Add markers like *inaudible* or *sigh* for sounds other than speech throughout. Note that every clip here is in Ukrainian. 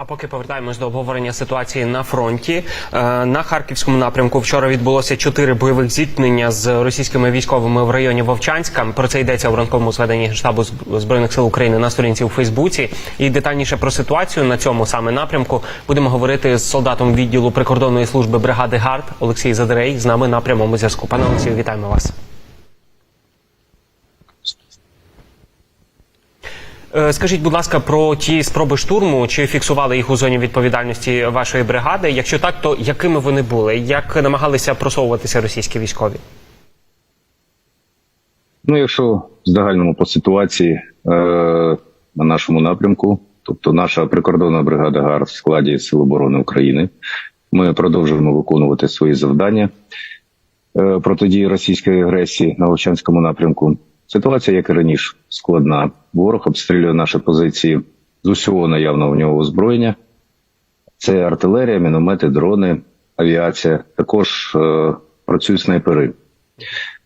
А поки повертаємось до обговорення ситуації на фронті Е, на харківському напрямку. Вчора відбулося чотири бойових зіткнення з російськими військовими в районі Вовчанська. Про це йдеться у ранковому зведенні Генштабу З- збройних сил України на сторінці у Фейсбуці. І детальніше про ситуацію на цьому саме напрямку будемо говорити з солдатом відділу прикордонної служби бригади ГАРД Олексій Задерей з нами на прямому зв'язку. Пане Олексію, вітаємо вас. Скажіть, будь ласка, про ті спроби штурму, чи фіксували їх у зоні відповідальності вашої бригади? Якщо так, то якими вони були? Як намагалися просовуватися російські військові? Ну, якщо в загальному по ситуації е, на нашому напрямку, тобто наша прикордонна бригада ГАР в складі Сил оборони України, ми продовжуємо виконувати свої завдання е, протидії російської агресії на Вовчанському напрямку. Ситуація, як і раніше, складна. Ворог обстрілює наші позиції з усього наявного в нього озброєння. Це артилерія, міномети, дрони, авіація. Також е, працюють снайпери.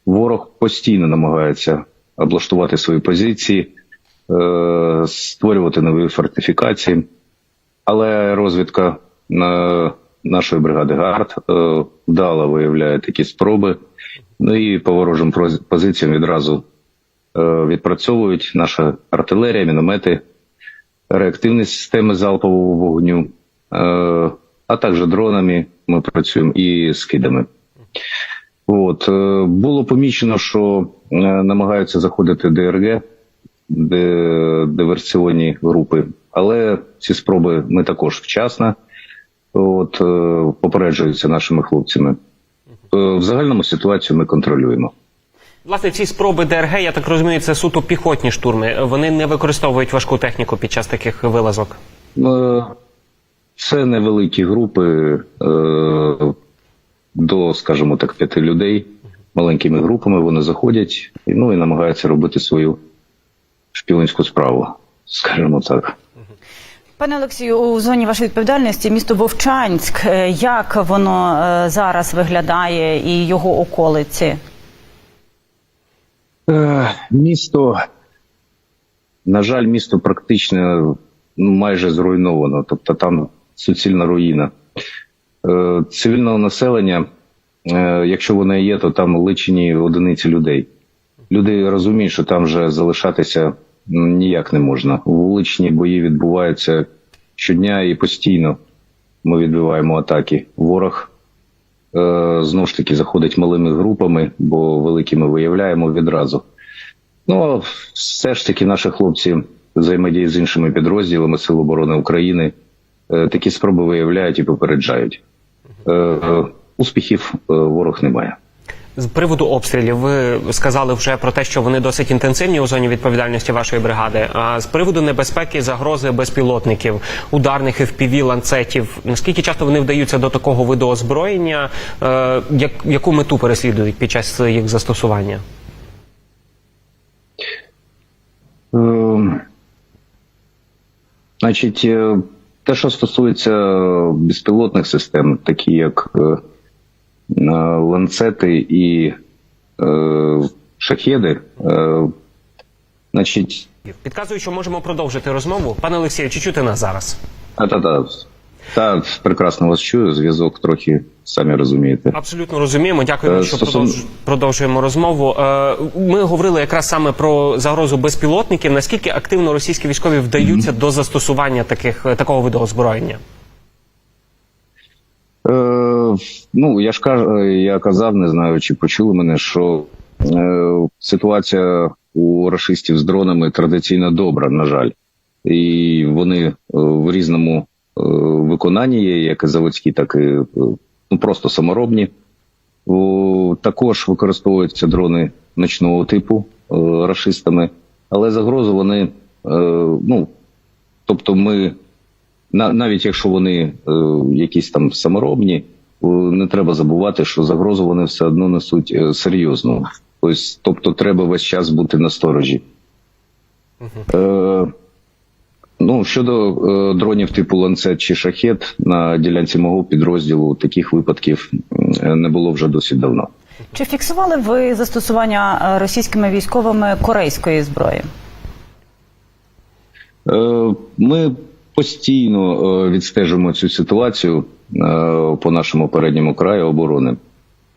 Ворог постійно намагається облаштувати свої позиції, е, створювати нові фортифікації, але розвідка на нашої бригади ГАРД е, вдало виявляє такі спроби. Ну і по ворожим позиціям відразу е, відпрацьовують наша артилерія, міномети, реактивні системи залпового вогню, е, а також дронами ми працюємо і скидами. От е, було помічено, що е, намагаються заходити ДРГ, диверсіонні групи, але ці спроби ми також вчасно от, е, попереджуються нашими хлопцями. Е, В загальному ситуацію ми контролюємо. Власне, ці спроби ДРГ, я так розумію, це суто піхотні штурми. Вони не використовують важку техніку під час таких вилазок. Е, Це невеликі групи е, до, скажімо так, п'яти людей. Маленькими групами вони заходять і, ну, і намагаються робити свою шпіонську справу, скажімо так. Пане Олексію, у зоні вашої відповідальності місто Вовчанськ. Е, Як воно зараз виглядає і його околиці? Е, Місто, на жаль, місто практично ну, майже зруйновано, тобто там суцільна руїна. Е, Цивільного населення, е, якщо воно є, то там личені одиниці людей. Люди розуміють, що там вже залишатися ніяк не можна. Вуличні бої відбуваються щодня і постійно. Ми відбиваємо атаки. Ворог знову ж таки заходить малими групами, бо великими виявляємо відразу. Ну, а все ж таки, наші хлопці взаємодії з іншими підрозділами Сил оборони України. е, Такі спроби виявляють і попереджають. Е, е, Успіхів е, ворог не має. З приводу обстрілів, ви сказали вже про те, що вони досить інтенсивні у зоні відповідальності вашої бригади. А з приводу небезпеки, загрози безпілотників, ударних FPV, ланцетів, наскільки часто вони вдаються до такого виду озброєння, е, як, яку мету переслідують під час їх застосування? Е, Значить, е, те, що стосується безпілотних систем, такі як е, е, ланцети і е, шахеди, е, значить, Підказую, що можемо продовжити розмову. Пане Олексію, чи чути нас зараз? та-та-та, та прекрасно вас чую, зв'язок трохи самі розумієте. Абсолютно розуміємо. Дякуємо, Е, що стосовно- продовжуємо розмову. Е, Ми говорили якраз саме про загрозу безпілотників. Наскільки активно російські військові вдаються до застосування таких такого виду озброєння? Е, ну, я ж кажу, я казав, не знаю, чи почули мене, що е, ситуація у рашистів з дронами традиційно добра, на жаль. І вони е, в різному е, виконанні є, як і заводські, так і е, ну, просто саморобні. О, також використовуються дрони ночного типу е, рашистами, але загрозу вони, е, ну, тобто ми на, навіть якщо вони е, якісь там саморобні, не треба забувати, що загрозу вони все одно несуть е, серйозну. Ось, тобто, треба весь час бути на сторожі. Е, ну, щодо е, дронів типу ланцет чи шахет, на ділянці мого підрозділу таких випадків не було вже досить давно. Чи фіксували ви застосування е, російськими військовими корейської зброї? Е, Ми постійно е, відстежуємо цю ситуацію е, по нашому передньому краю оборони.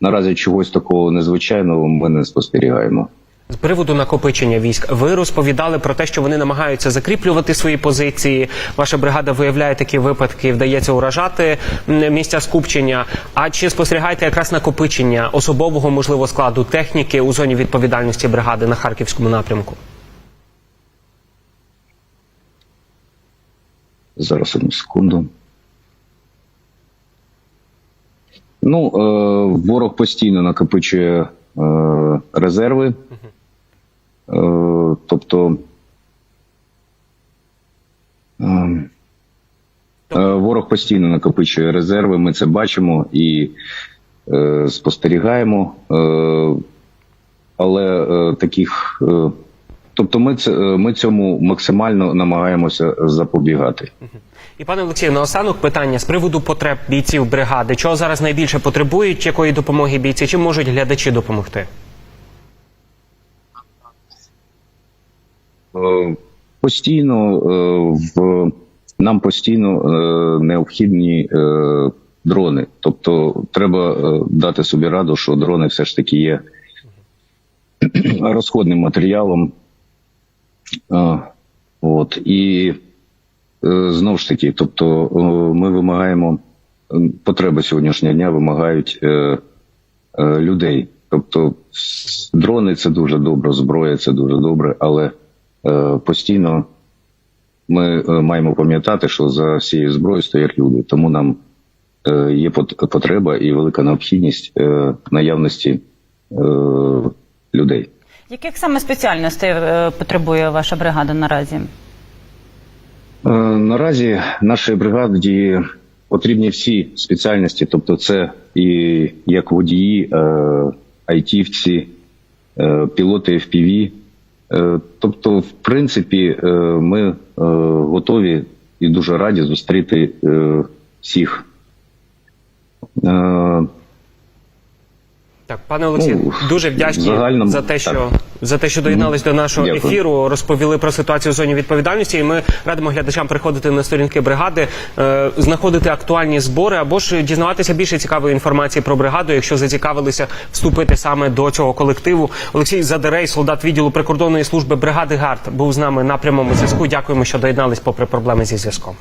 Наразі чогось такого незвичайного ми не спостерігаємо. З приводу накопичення військ, ви розповідали про те, що вони намагаються закріплювати свої позиції. Ваша бригада виявляє такі випадки, вдається уражати місця скупчення. А чи спостерігаєте якраз накопичення особового можливо складу техніки у зоні відповідальності бригади на харківському напрямку? Зараз одну секунду. Ну, е, ворог постійно накопичує е, резерви. Е, тобто. Е, е, ворог постійно накопичує резерви, ми це бачимо і е, спостерігаємо. Е, але е, таких. Е, тобто, ми, е, ми цьому максимально намагаємося запобігати. І пане Олексію, наостанок питання з приводу потреб бійців бригади. Чого зараз найбільше потребують? Якої допомоги бійці? Чим можуть глядачі допомогти? Е, Постійно е, в нам постійно е, необхідні дрони. Тобто, треба дати собі раду, що дрони все ж таки є *clears throat* розходним матеріалом. От і знову ж таки, тобто, е, ми вимагаємо е, потреби сьогоднішнього дня вимагають е, е, людей. Тобто, дрони це дуже добре, зброя це дуже добре, але е, постійно ми е, маємо пам'ятати, що за всією зброєю стоять люди. Тому нам е, є пот- потреба і велика необхідність е, наявності е, людей. Яких саме спеціальностей е, потребує ваша бригада наразі? Е, Наразі нашій бригаді потрібні всі спеціальності, тобто це і як водії, е, айтівці, е, пілоти FPV. Тобто, в принципі, ми готові і дуже раді зустріти всіх. Так, пане Олексію, Ну, дуже вдячні загальному, за те, що так. за те, що доєднались до нашого Дякую. ефіру, розповіли про ситуацію в зоні відповідальності. І ми радимо глядачам приходити на сторінки бригади, е, знаходити актуальні збори або ж дізнаватися більше цікавої інформації про бригаду, якщо зацікавилися вступити саме до цього колективу. Олексій Задерей, солдат відділу прикордонної служби бригади ГАРД, був з нами на прямому зв'язку. Дякуємо, що доєднались попри проблеми зі зв'язком.